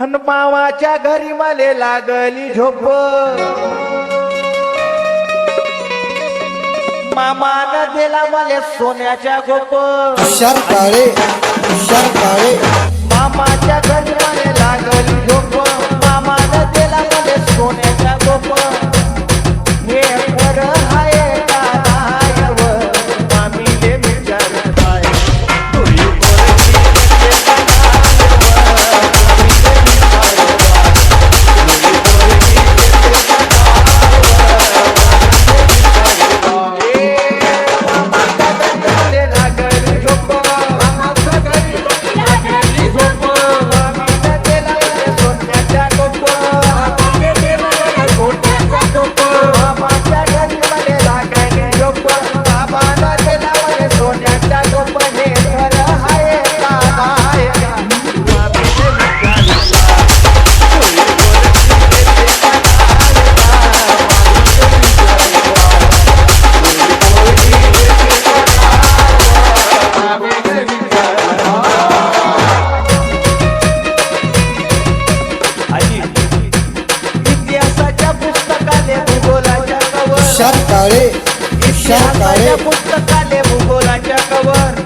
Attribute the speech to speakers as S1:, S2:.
S1: हन मावाच्या घरी मले लागली झोप. मामान दिला मले सोन्याच्या गोप.
S2: हुशार काळे हुशार काळे.
S1: मामाच्या घरी मले लागली झोप. मामान दिला मले सोन्याच्या गोप.
S2: ईशा काळे ईशा काळे
S1: भूगोलाच्या कवर